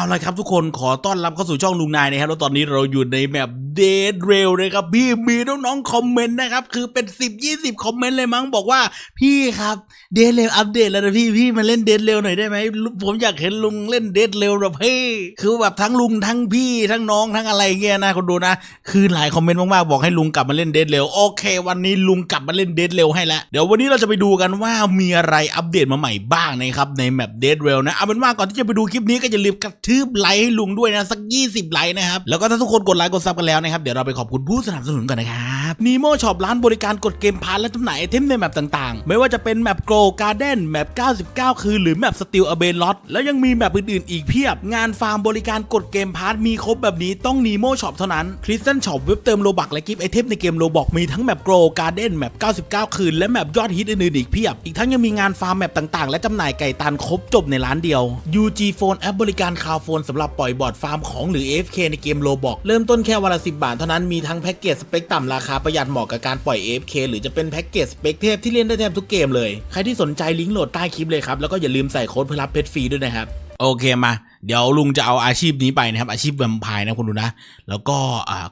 เอาละครับทุกคนขอต้อนรับเข้าสู่ช่องลุงนายนะครับแล้วตอนนี้เราอยู่ในแมปเดดเรลนะครับพี่มีน้องๆคอมเมนต์นะครับคือเป็น 10 20 คอมเมนต์เลยมั้งบอกว่าพี่ครับเดดเรลอัปเดตแล้วนะพี่พี่มาเล่นเดดเรลหน่อยได้ไหมผมอยากเห็นลุงเล่นเดดเรลแบบพี่คือแบบทั้งลุงทั้งพี่ทั้งน้องทั้งอะไรเงี้ยนะคนดูนะ คือหลายคอมเมนต์มากๆบอกให้ลุงกลับมาเล่นเดดเรลโอเค วันนี้ลุงกลับมาเล่นเดดเรลให้แล้วเดี๋ยววันนี้เราจะไปดูกันว่ามีอะไรอัปเดตมาใหม่บ้างนะครับในแมปเดดเรลนะเอาเป็นว่าก่อนที่จะไปดูคลิปนี้ก็อย่าลืมกระทืบไลค์ให้ลุงด้วยนะสัก 20 ไลค์นะครับแล้วก็ถ้าทุกคนกดไลค์กดซับกันแล้วนะครับเดี๋ยวเราไปขอบคุณผู้สนับสนุนกันนะครับ นีโมช็อปร้านบริการกดเกมพาร์ทและจำหน่ายไอเทมในแมปต่างๆ ไม่ว่าจะเป็นแมปโกลการ์เด้นแมป 99 คืนหรือแมปสติลอเบนลอตแล้วยังมีแมปอื่นๆ อีกเพียบ งานฟาร์มบริการกดเกมพาร์ทมีครบแบบนี้ต้องนีโมช็อปเท่านั้นคริสตันช็อปเว็บเติมโลบักและกิฟต์ไอเทมในเกมโลบอกมีทั้งแมปโกลการ์เด้นแมป 99 คืน และแมปยอดฮิตอื่นๆอีกเพียบ อีกทั้งยังมีงานฟาร์มแมปต่างๆ และจำหน่ายไก่ตันครบจบในร้านเดียว UG Phone แอปบริการคาวโฟนสำหรับปล่อยบอร์ดฟาร์มของหรือ AFK ในเกมโลบอกเริ่มต้นแค่วันละ10 บาทเท่านั้นมีทั้งแพ็กเกจสเปคต่ำราคาประหยัดเหมาะกับการปล่อย AFK หรือจะเป็นแพ็กเกจสเปกเทพที่เล่นได้แทบทุกเกมเลย ใครที่สนใจลิงก์โหลดใต้คลิปเลยครับ แล้วก็อย่าลืมใส่โค้ดเพื่อรับเพชรฟรีด้วยนะครับ โอเคมาเดี๋ยวลุงจะเอาอาชีพนี้ไปนะครับ อาชีพแวมไพร์นะคุณดูนะ แล้วก็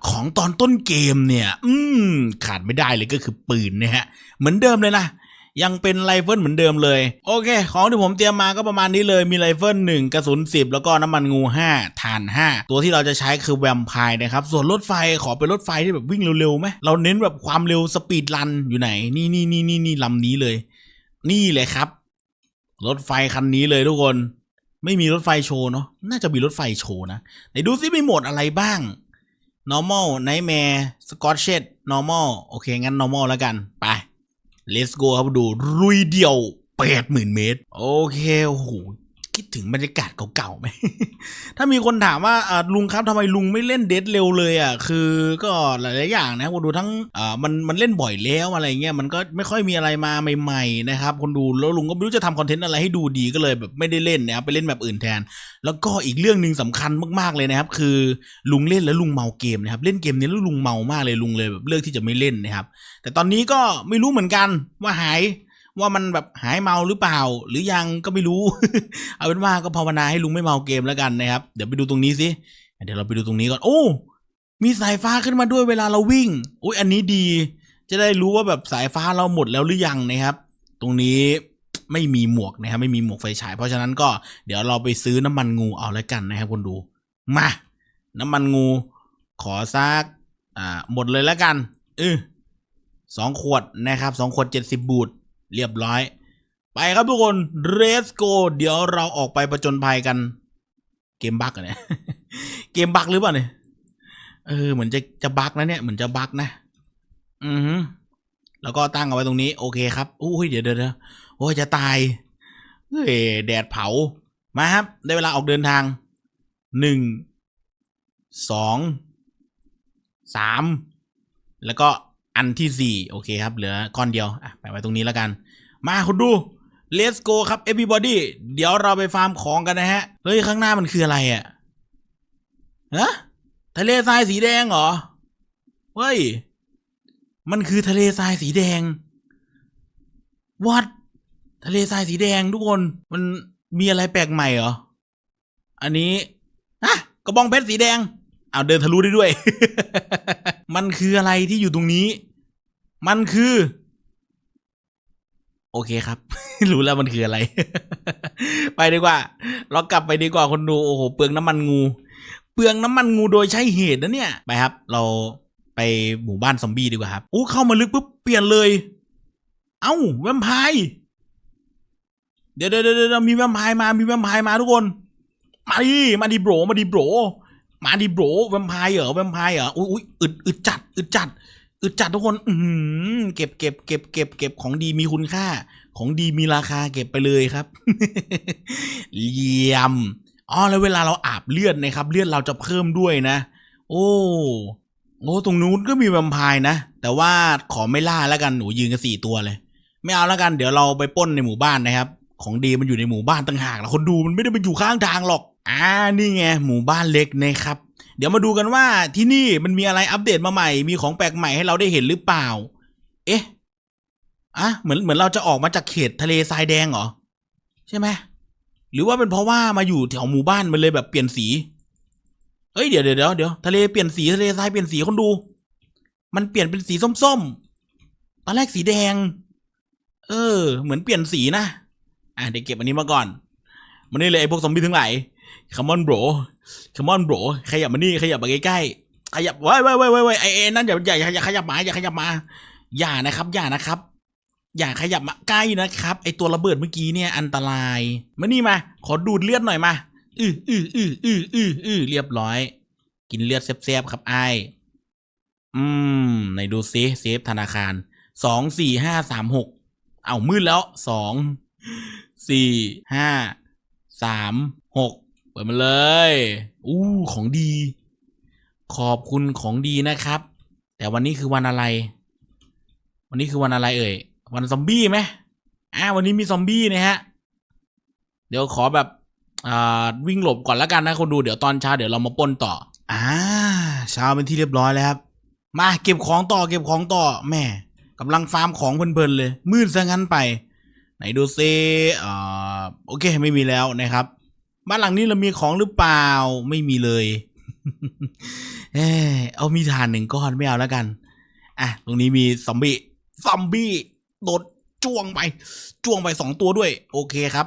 ของตอนต้นเกมเนี่ย อืมขาดไม่ได้เลยก็คือปืนนะฮะเหมือนเดิมเลยนะ ยังเป็นไรเฟิลเหมือนเดิมเลย โอเค ของที่ผมเตรียมมาก็ประมาณนี้เลยมีไรเฟิลหนึ่งกระสุนสิบแล้วก็น้ำมันงูห้าถ่านห้าตัวที่เราจะใช้คือแวมไพร์นะครับ ส่วนรถไฟขอเป็นรถไฟที่แบบวิ่งเร็วๆไหมเราเน้นแบบความเร็วสปีดรันอยู่ไหน นี่นี่นี่นี่นี่ลำนี้เลย นี่เลยครับ รถไฟคันนี้เลยทุกคน ไม่มีรถไฟโชว์เนาะน่าจะมีรถไฟโชว์นะไหนดูซิมีโหมดอะไรบ้าง normal nightmare scotched normal โอเคงั้น normal แล้วกันไป let's go ครับดูรุยเดียวแปดหมื่นเมตร โอเคโอ้โห คิดถึงบรรยากาศเก่าๆไหม ถ้ามีคนถามว่าลุงครับทำไมลุงไม่เล่นเดทเร็วเลยอะคือก็หลายๆอย่างนะคนดูทั้งมันมันเล่นบ่อยแล้วอะไรเงี้ยมันก็ไม่ค่อยมีอะไรมาใหม่ๆนะครับคนดูแล้วลุงก็ไม่รู้จะทำคอนเทนต์อะไรให้ดูดีก็เลยแบบไม่ได้เล่นนะครับไปเล่นแบบอื่นแทน แล้วก็อีกเรื่องหนึ่งสำคัญมากๆเลยนะครับ คือลุงเล่นแล้วลุงเมาเกมนะครับเล่นเกมนี้แล้วลุงเมามากเลยลุงเลยแบบเลือกที่จะไม่เล่นนะครับแต่ตอนนี้ก็ไม่รู้เหมือนกันว่าหาย ว่ามันแบบหายเมาหรือเปล่า หรือยังก็ไม่รู้ เอาเป็นว่าก็ภาวนาให้ลุงไม่เมาเกมแล้วกันนะครับ เดี๋ยวไปดูตรงนี้สิเดี๋ยวเราไปดูตรงนี้ก่อน โอ้ มีสายฟ้าขึ้นมาด้วยเวลาเราวิ่งอุ้ยอันนี้ดี จะได้รู้ว่าแบบสายฟ้าเราหมดแล้วหรือยังนะครับ ตรงนี้ไม่มีหมวกนะครับไม่มีหมวกไฟฉาย เพราะฉะนั้นก็เดี๋ยวเราไปซื้อน้ำมันงูเอาแล้วกันนะครับคนดู มา น้ำมันงู ขอซักอ่าหมดเลยแล้วกันเออสองขวดนะครับสองขวดเจ็ดสิบบูท เรียบร้อย ไปครับทุกคนเรสโกเดี๋ยวเราออกไปประจนภัยกัน เกมบักอะเนี่ยเกมบักหรือเปล่าเนี่ยเออเหมือนจะจะบักนะเนี่ยเหมือนจะบักนะ อือฮึแล้วก็ตั้งเอาไว้ตรงนี้ โอเคครับอุ้ยเดี๋ยวเดี๋ยวเดี๋ยวโอ้ยจะตายเฮ้ยแดดเผามาครับ ได้เวลาออกเดินทางหนึ่งสองสามแล้วก็ อันที่สี่โอเคครับ เหลือก้อนเดียวอะไปไว้ตรงนี้แล้วกัน มาคุณดู let's go ครับ everybody เดี๋ยวเราไปฟาร์มของกันนะฮะ เฮ้ย ข้างหน้ามันคืออะไรอะ่ะฮะทะเลทรายสีแดงเหรอ เฮ้ย มันคือทะเลทรายสีแดง what ทะเลทรายสีแดงทุกคน มันมีอะไรแปลกใหม่เหรอ อันนี้อะกระบองเพชรสีแดง เอาเดินทะลุได้ด้วย มันคืออะไรที่อยู่ตรงนี้ มันคือ โอเคครับ รู้แล้วมันคืออะไร ไปดีกว่า เรากลับไปดีกว่าคนดูโอ้โหเปลืองน้ำมันงู เปลืองน้ำมันงูโดยใช้เหตุนะเนี่ย ไปครับ เราไปหมู่บ้านซอมบี้ดีกว่าครับอู้เข้ามาลึกปุ๊บเปลี่ยนเลย เอ้าแวมไพร์เดี๋ยวเดี๋ยวเดี๋ยวเดี๋ยวมีแวมไพร์มามีแวมไพร์มาทุกคน มาดิมาดิโบรมาดิโบรมาดิโบรแวมไพร์เหรอแวมไพร์เหรออุ้ยอุ้ยอึดอึดจัดอึดจัด อึดจัดทุกคน อืเก็บเก็บเก็บเก็บเก็บของดีมีคุณค่า ของดีมีราคาเก็บไปเลยครับ เยี่ยมอ๋อแล้วเวลาเราอาบเลือดนะครับ เลือดเราจะเพิ่มด้วยนะ โอ้โอ้ตรงนู้นก็มีแวมไพร์นะ แต่ว่าขอไม่ล่าแล้วกันหนูยืนกันสี่ตัวเลย ไม่เอาแล้วกัน เดี๋ยวเราไปป้นในหมู่บ้านนะครับ ของดีมันอยู่ในหมู่บ้านต่างหากแล้วคนดูมันไม่ได้ไปอยู่ข้างทางหรอก อ่านี่ไงหมู่บ้านเล็กนะครับ เดี๋ยวมาดูกันว่าที่นี่มันมีอะไรอัปเดตมาใหม่ มีของแปลกใหม่ให้เราได้เห็นหรือเปล่า เอ๊ะอะเหมือนเหมือนเราจะออกมาจากเขตทะเลทรายแดงเหรอ ใช่ไหมหรือว่าเป็นเพราะว่ามาอยู่แถวหมู่บ้านมันเลยแบบเปลี่ยนสีเอ้ยเดี๋ยวเดี๋ยวเดี๋ยวเดี๋ยวทะเลเปลี่ยนสีทะเลทรายเปลี่ยนสีคนดู มันเปลี่ยนเป็นสีส้มๆ ตอนแรกสีแดง เออ เหมือนเปลี่ยนสีนะ อะเดี๋ยวเก็บอันนี้มาก่อน มันนี่เลยไอ้พวกซอมบี้ทั้งหลายคัมมอนโบร คัมอนโบรขยับมานี่ขยับมาใกล้ๆขยับไว้ไว้ไว้ไว้ไว้ไอ้ไอ้นั่นอย่าอย่าอย่าอย่าขยับมาอย่าขยับมา อย่านะครับ อย่านะครับ อย่าขยับมาใกล้นะครับ ไอตัวระเบิดเมื่อกี้เนี่ยอันตราย มานี่มา ขอดูดเลือดหน่อยมาอืออืออืออืออืออือเรียบร้อย กินเลือดแซ่บๆครับไออืมไหนดูซิเซฟธนาคารสองสี่ห้าสามหกเอามืดแล้วสองสี่ห้าสามหก ปิดมาเลย อู้ของดี ขอบคุณของดีนะครับ แต่วันนี้คือวันอะไร วันนี้คือวันอะไรเอ่ย วันซอมบี้ไหมอ่าวันนี้มีซอมบี้นะฮะ เดี๋ยวขอแบบ อ่า วิ่งหลบก่อนแล้วกันนะคนดูเดี๋ยวตอนเช้าเดี๋ยวเรามาป้นต่อ อ่า เช้าเป็นที่เรียบร้อยแล้วครับ มาเก็บของต่อเก็บของต่อแม่กำลังฟาร์มของเพลินๆเลย มืดซะงั้นไป ไหนดูซิอ่า โอเคไม่มีแล้วนะครับ บ้านหลังนี้เรามีของหรือเปล่า ไม่มีเลย เออเอามีฐานหนึ่งก้อนไม่เอาแล้วกัน อะ ตรงนี้มีซอมบี้ ซอมบี้โดดจ้วงไป จ้วงไปสองตัวด้วย โอเคครับ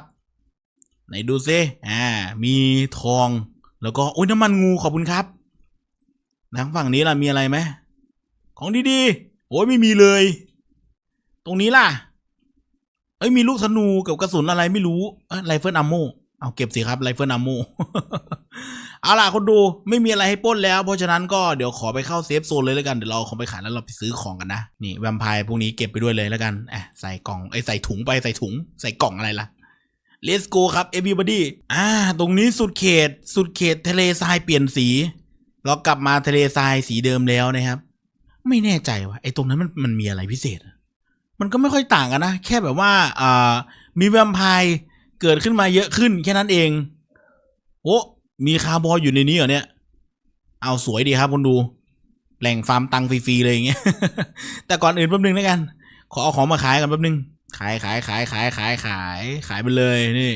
ไหนดูซิ อ่า มีทอง แล้วก็โอ้ยน้ำมันงูขอบคุณครับทางฝั่งนี้ล่ะมีอะไรไหม ของดีๆ โอ้ยไม่มีเลย ตรงนี้ล่ะ เอ้ยมีลูกธนูกับกระสุนอะไรไม่รู้ไรเฟิลอัมโม เอาเก็บสิครับไรเฟิลอัมโมเอาล่ะคนดูไม่มีอะไรให้ปล้นแล้ว เพราะฉะนั้นก็เดี๋ยวขอไปเข้าเซฟโซนเลยแล้วกันเดี๋ยวเราของไปขายแล้วเราไปซื้อของกันนะนี่แวมไพร์พวกนี้เก็บไปด้วยเลยแล้วกันอะใส่กล่องไอใส่ถุงไปใส่ถุง ใส่กล่องอะไรล่ะ Let's go ครับ everybody อ่า ตรงนี้สุดเขต สุดเขตทะเลทรายเปลี่ยนสี เรากลับมาทะเลทรายสีเดิมแล้วนะครับ ไม่แน่ใจว่าไอ้ตรงนั้นมันมันมีอะไรพิเศษ มันก็ไม่ค่อยต่างกันนะ แค่แบบว่าอ่ามีแวมไพร์ เกิดขึ้นมาเยอะขึ้นแค่นั้นเอง โอ้มีคาร์บอยอยู่ในนี้เหรอเนี่ย เอาสวยดีครับคนดู แหล่งฟาร์มตังฟรีๆเลยอย่างเงี้ย แต่ก่อนอื่นแป๊บนึงแล้วกัน ขอเอาของมาขายกันแป๊บนึง ขายขายขายขายขายขายขายไปเลยนี่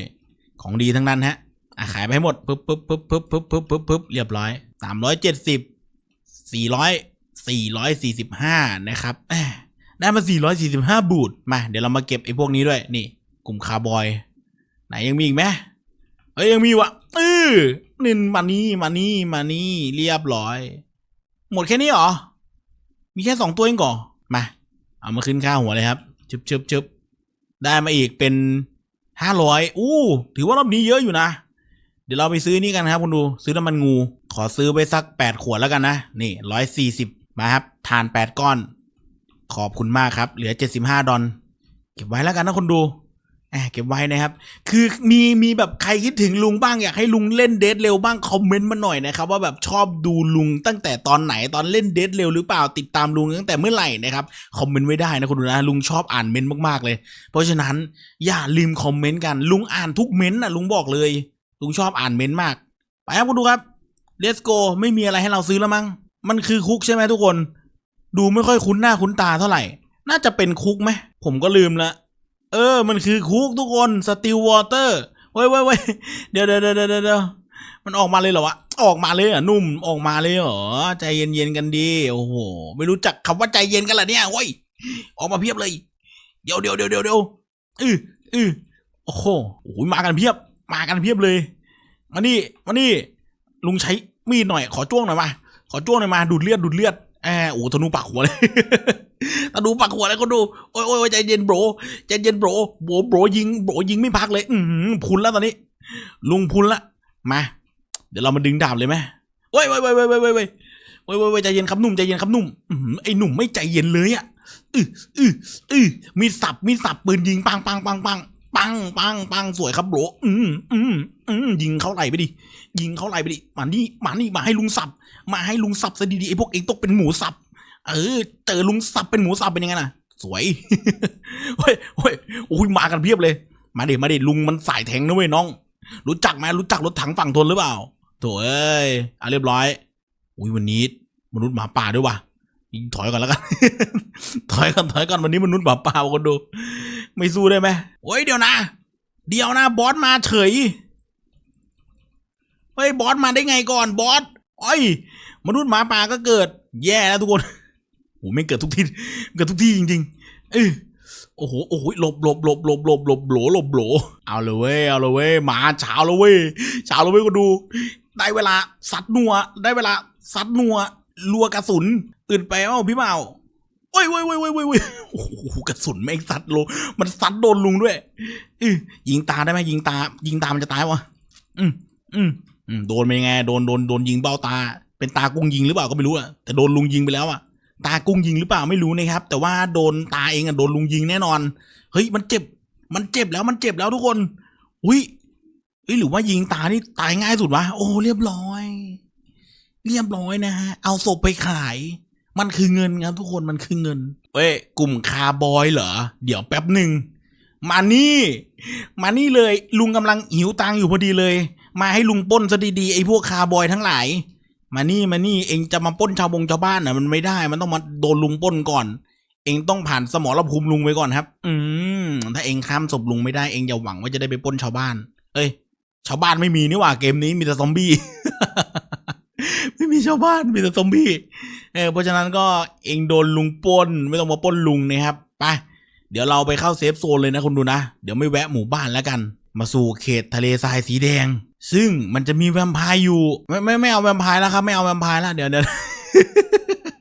ของดีทั้งนั้นฮะ อะขายไปให้หมดปึ๊บปึ๊บปึ๊บปึ๊บปึ๊บปึ๊บปึ๊บปึ๊บเรียบร้อยสามร้อยเจ็ดสิบสี่ร้อยสี่ร้อยสี่สิบห้านะครับได้มาสี่ร้อยสี่สิบห้าบูทมา เดี๋ยวเรามาเก็บไอ้พวกนี้ด้วยนี่ กลุ่มคาร์บอย ไหนยังมีอีกไหมเอ้ยยังมีวะเออนินมานี่มานี่มานี่เรียบร้อย หมดแค่นี้หรอ มีแค่สองตัวเองก่อมา เอามาขึ้นค่าหัวเลยครับชึบชึบชึบได้มาอีกเป็นห้าร้อยอู้ ถือว่ารอบนี้เยอะอยู่นะ เดี๋ยวเราไปซื้อนี่กันครับคุณดู ซื้อน้ำมันงู ขอซื้อไปสักแปดขวดแล้วกันนะ นี่ร้อยสี่สิบมาครับ ทานแปดก้อน ขอบคุณมากครับ เหลือเจ็ดสิบห้าดอลเก็บไว้แล้วกันนะคนดู เก็บไว้นะครับ คือมีมีแบบใครคิดถึงลุงบ้างอยากให้ลุงเล่นเดทเร็วบ้างคอมเมนต์มาหน่อยนะครับว่าแบบชอบดูลุงตั้งแต่ตอนไหนตอนเล่นเดทเร็วหรือเปล่าติดตามลุงตั้งแต่เมื่อไหร่นะครับคอมเมนต์ไว้ได้นะคุณดูนะลุงชอบอ่านเมนต์มากๆเลย เพราะฉะนั้นอย่าลืมคอมเมนต์กันลุงอ่านทุกเมนต์นะลุงบอกเลย ลุงชอบอ่านเมนต์มาก ไปครับคุณดูครับ let's go ไม่มีอะไรให้เราซื้อแล้วมั้งมันคือคุกใช่ไหมทุกคน ดูไม่ค่อยคุ้นหน้าคุ้นตาเท่าไหร่ น่าจะเป็นคุกไหมผมก็ลืมละ เออ มันคือคุกทุกคน still water เว้ยเว้ยเว้ยเดี๋ยวเดี๋ยวเดี๋ยวเดี๋ยวเดี๋ยวมันออกมาเลยเหรอวะ ออกมาเลยเหรอะนุ่มออกมาเลยเหรอ ใจเย็นๆกันดีโอ้โห ไม่รู้จักคำว่าใจเย็นกันเหรอเนี่ยเว้ยออกมาเพียบเลย เดี๋ยวเดี๋ยวเดี๋ยวเดี๋ยวเดี๋ยวอืออือโอ้โหโอ้ยมากันเพียบ มากันเพียบเลย มานี่มานี่ ลุงใช้มีดหน่อยขอจ้วงหน่อยมาขอจ้วงหน่อยมาดูดเลือดดูดเลือดแอบโอ้ธนูปักหัวเลย ธนูปักหัวเลยก็ดู โอ้ยโอ้ยใจเย็นโบรใจเย็นโบรโบรโบรยิงโบรยิงไม่พักเลย อือหือพุนแล้วตอนนี้ ลุงพุนละ มา เดี๋ยวเรามาดึงดาบเลยไหมโอ้ยโอ้ยโอ้ยโอ้ยโอ้ยโอ้ยโอ้ยโอ้ยใจเย็นครับหนุ่มใจเย็นครับหนุ่มไอ้หนุ่มไม่ใจเย็นเลยอะอืออืออือมีสับมีสับปืนยิงปังปังปังปังปังปังปังสวยครับโบรอืมอืมอืมยิงเขาไหลไปดิ ยิงเขาไหลไปดิมานี่มานี่มาให้ลุงสับ มาให้ลุงสับซะดีๆไอ้พวกเองตกเป็นหมูสับ เออเจอลุงสับเป็นหมูสับเป็นยังไงน่ะ สวยเฮ้ยเฮ้ยโอ้ยมากันเพียบเลย มาดิมาดิลุงมันสายแทงนะเว้ยน้อง รู้จักไหมรู้จักรถถังฝั่งทนหรือเปล่าโถเอ้ยอะเรียบร้อย อุ้ยวันนี้ มนุษย์หมาป่าด้วยว่ะถอยก่อนแล้วกัน ถอยก่อนถอยก่อนวันนี้มนุษย์หมาป่าคนดู ไม่สู้ได้ไหมโอ้ยเดี๋ยวนะ เดี๋ยวนะ บอสมาเฉยเฮ้ยบอสมาได้ไงก่อนบอสโอ้ยมนุษย์หมาป่าก็เกิด แย่แล้วทุกคน อ้ไม่เกิดทุกที่เกิดทุกที่จริงๆเออโอ้โห โอ้โหหลบหลบหลบหลบหลบหลบหลหลบหลเอาเลยเว้ย เอาเลยเว้ย มาเช้าแล้วเว้ยเช้าแล้วเว้ยก็ดู ได้เวลาสัตว์นัว ได้เวลาสัตว์นัว รัวกระสุนอื่นไปเอ้าพี่เมาโอ้ยโอ้ยโอ้ยโอ้ยโอ้ยโอ้ยโหกระสุนแม่งสัตว์โล มันสัตว์โดนลุงด้วยเออยิงตาได้ไหมยิงตา ยิงตามันจะตายวะ อืมอืมอืมโดนเป็นยังไง โดนโดนโดนยิงเบ้าตา เป็นตากุ้งยิงหรือเปล่าก็ไม่รู้อะแต่โดนลุงยิงไปแล้วอะ ตากุ้งยิงหรือเปล่าไม่รู้นะครับ แต่ว่าโดนตาเองอะโดนลุงยิงแน่นอน เฮ้ยมันเจ็บ มันเจ็บแล้วมันเจ็บแล้วทุกคน อุ้ยเอ้ยหรือว่ายิงตานี่ตายง่ายสุดวะโอ้เรียบร้อย เรียบร้อยนะฮะ เอาศพไปขาย มันคือเงินครับทุกคนมันคือเงินเว้ยกลุ่มคาร์บอยเหรอ เดี๋ยวแป๊บหนึ่งมานี่ มานี่เลย ลุงกำลังหิวตังอยู่พอดีเลย มาให้ลุงป้นซะดีๆไอ้พวกคาร์บอยทั้งหลาย มานี่มานี่เองจะมาป้นชาวบงชาวบ้านน่ะมันไม่ได้ มันต้องมาโดนลุงป้นก่อน เองต้องผ่านสมรภูมิลุงไปก่อนครับ อืมถ้าเองข้ามศพลุงไม่ได้เองอย่าหวังว่าจะได้ไปป้นชาวบ้าน เอ้ย ชาวบ้านไม่มีนี่หว่าเกมนี้มีแต่ซอมบี้ไม่มีชาวบ้านมีแต่ซอมบี้เออเพราะฉะนั้นก็เองโดนลุงป้น ไม่ต้องมาป้นลุงนะครับไปเดี๋ยวเราไปเข้าเซฟโซนเลยนะคุณดูนะ เดี๋ยวไม่แวะหมู่บ้านแล้วกัน มาสู่เขตทะเลทรายสีแดง ซึ่งมันจะมีแวมไพร์อยู่ ไม่ไม่ไม่เอาแวมไพร์แล้วครับ ไม่เอาแวมไพร์แล้วเดี๋ยวเดี๋ยว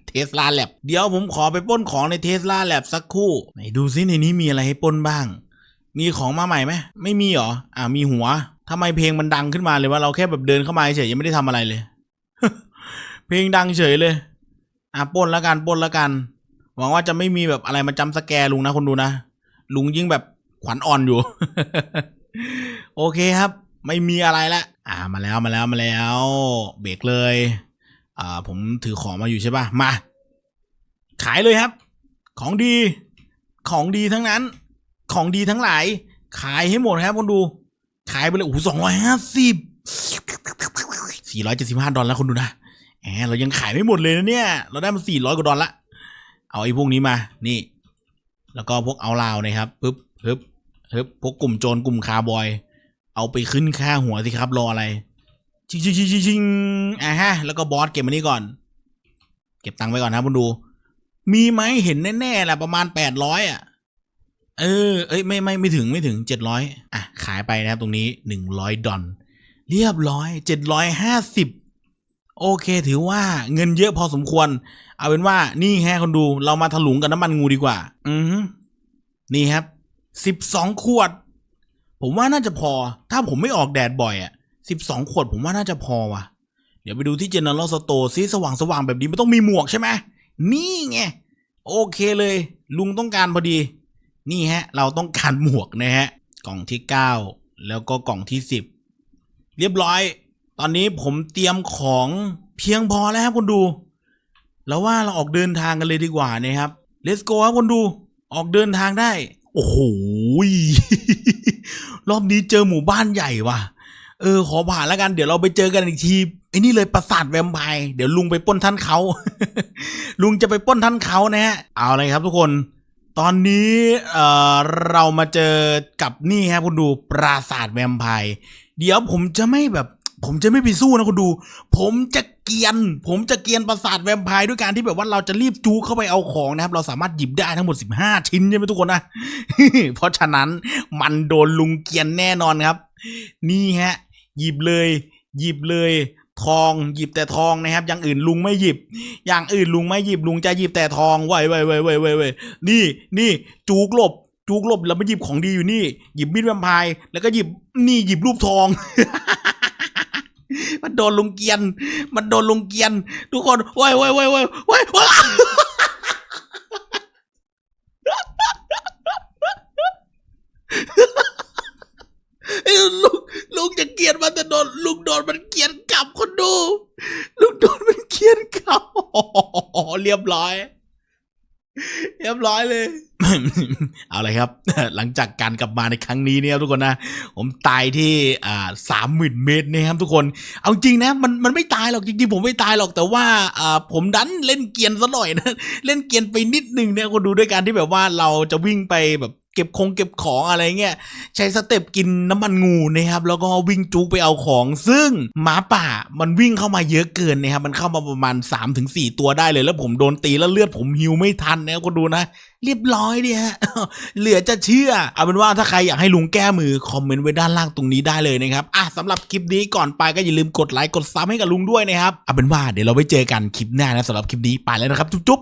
เทสลาแลบเดี๋ยวผมขอไปป้นของในเทสลาแลบสักครู่ไหนดูซิในนี้มีอะไรให้ป้นบ้าง มีของมาใหม่ไหมไม่มีเหรออ่ามีหัวทำไมเพลงมันดังขึ้นมาเลยว่าเราแค่แบบเดินเข้ามาเฉยยังไม่ได้ทำอะไรเลย เพลงดังเฉยเลย อะป้นแล้วกันป้นแล้วกัน หวังว่าจะไม่มีแบบอะไรมาจำสแกร์ลุงนะคนดูนะลุงยิ่งแบบขวัญอ่อนอยู่ โอเคครับ ไม่มีอะไรละ อ่ามาแล้วมาแล้วมาแล้ว เบรกเลย อ่าผมถือของมาอยู่ใช่ปะมา ขายเลยครับ ของดี ของดีทั้งนั้น ของดีทั้งหลาย ขายให้หมดครับคนดู ขายไปเลยโอ้โหสองร้อยห้าสิบสี่ร้อยเจ็ดสิบห้าดอลลาร์คนดูนะแหมเรายังขายไม่หมดเลยนะเนี่ย เราได้มาสี่ร้อยกว่าดอลละเอาไอ้พวกนี้มา นี่ แล้วก็พวกเอาลาวนะครับปึ๊บฮึบฮึบพวกกลุ่มโจรกลุ่มคาร์บอย เอาไปขึ้นค่าหัวสิครับ รออะไร ชิงชิงชิงชิงชิงอ่าฮะ แล้วก็บอสเก็บมานี่ก่อน เก็บตังค์ไว้ก่อนนะคุณดู มีไหมเห็นแน่ๆแหละประมาณแปดร้อยอะ เออ เอ้ยไม่ไม่ไม่ถึงไม่ถึงเจ็ดร้อยอะ ขายไปนะครับตรงนี้หนึ่งร้อยดอลเรียบร้อยเจ็ดร้อยห้าสิบโอเค ถือว่าเงินเยอะพอสมควร เอาเป็นว่านี่แฮะคนดูเรามาถลุงกับน้ำมันงูดีกว่า อือนี่ครับสิบสองขวด ผมว่าน่าจะพอ ถ้าผมไม่ออกแดดบ่อยอะสิบสองขวดผมว่าน่าจะพอว่ะ เดี๋ยวไปดูที่ General Store ซิสว่างสว่างแบบนี้มันต้องมีหมวกใช่ไหมนี่ไง โอเคเลย ลุงต้องการพอดี นี่ฮะ เราต้องการหมวกนะฮะ กล่องที่เก้าแล้วก็กล่องที่สิบเรียบร้อย ตอนนี้ผมเตรียมของเพียงพอแล้วครับคุณดู แล้วว่าเราออกเดินทางกันเลยดีกว่านะครับ let's go ครับคนดู ออกเดินทางได้ โอ้โห รอบนี้เจอหมู่บ้านใหญ่ว่ะ เออ ขอผ่านแล้วกัน เดี๋ยวเราไปเจอกันอีกทีไอ้นี่เลยปราสาทแวมไพร์เดี๋ยวลุงไปป้นท่านเขา ลุงจะไปป้นท่านเขานะฮะ เอาเลยครับทุกคน ตอนนี้เอ่อเรามาเจอกับนี่ครับคุณดูปราสาทแวมไพร์เดี๋ยวผมจะไม่แบบ ผมจะไม่ไปสู้นะคุณดู ผมจะ เกียน ผมจะเกียนปราสาทแวมไพร์ด้วยการที่แบบว่าเราจะรีบจูเข้าไปเอาของนะครับ เราสามารถหยิบได้ทั้งหมด 15 ชิ้นใช่ไหมทุกคนนะ เพราะฉะนั้นมันโดนลุงเกียนแน่นอนครับ นี่ฮะ หยิบเลย หยิบเลยทองหยิบแต่ทองนะครับ อย่างอื่นลุงไม่หยิบ อย่างอื่นลุงไม่หยิบลุงจะหยิบแต่ทองไว้ไว้ไว้ไว้ไว้นี่นี่จูกลบจูกลบแล้วมาหยิบของดีอยู่นี่ หยิบมีดแวมไพร์แล้วก็หยิบนี่หยิบรูปทอง มันโดนลุงเกียน มันโดนลุงเกียน ทุกคนว้ไว้ไว้ไว้ไว้ไว้ยลุงลุงจะเกียดมันแต่โดนลุงโดนมันเกียดกลับคนดู ลุงโดนมันเกียดกลับเรียบร้อย เรียบร้อยเลย เอาเลยครับ หลังจากการกลับมาในครั้งนี้เนี่ยทุกคนนะ ผมตายที่อ่าสามหมื่นเมตรนะครับทุกคน เอาจริงนะ มันมันไม่ตายหรอกจริงๆผมไม่ตายหรอกแต่ว่าอ่าผมดันเล่นเกียนซะหน่อยนะ เล่นเกียนไปนิดนึงเนี่ยคนดูด้วยการที่แบบว่าเราจะวิ่งไปแบบ เก็บคงเก็บของอะไรเงี้ยใช้สเต็ปกินน้ำมันงูนะครับแล้วก็วิ่งจุกไปเอาของ ซึ่งหมาป่ามันวิ่งเข้ามาเยอะเกินนะครับมันเข้ามาประมาณ 3-4 ตัวได้เลย แล้วผมโดนตีแล้วเลือดผมฮิวไม่ทันนะก็ดูนะเรียบร้อยเดิฮะเหลือจะเชื่อ เอาเป็นว่าถ้าใครอยากให้ลุงแก้มือ คอมเมนต์ไว้ด้านล่างตรงนี้ได้เลยนะครับ อะสำหรับคลิปนี้ก่อนไปก็อย่าลืมกดไลค์กดซับให้กับลุงด้วยนะครับ เอาเป็นว่าเดี๋ยวเราไว้เจอกันคลิปหน้านะสำหรับคลิปนี้ไปแล้วนะครับ จุ๊บ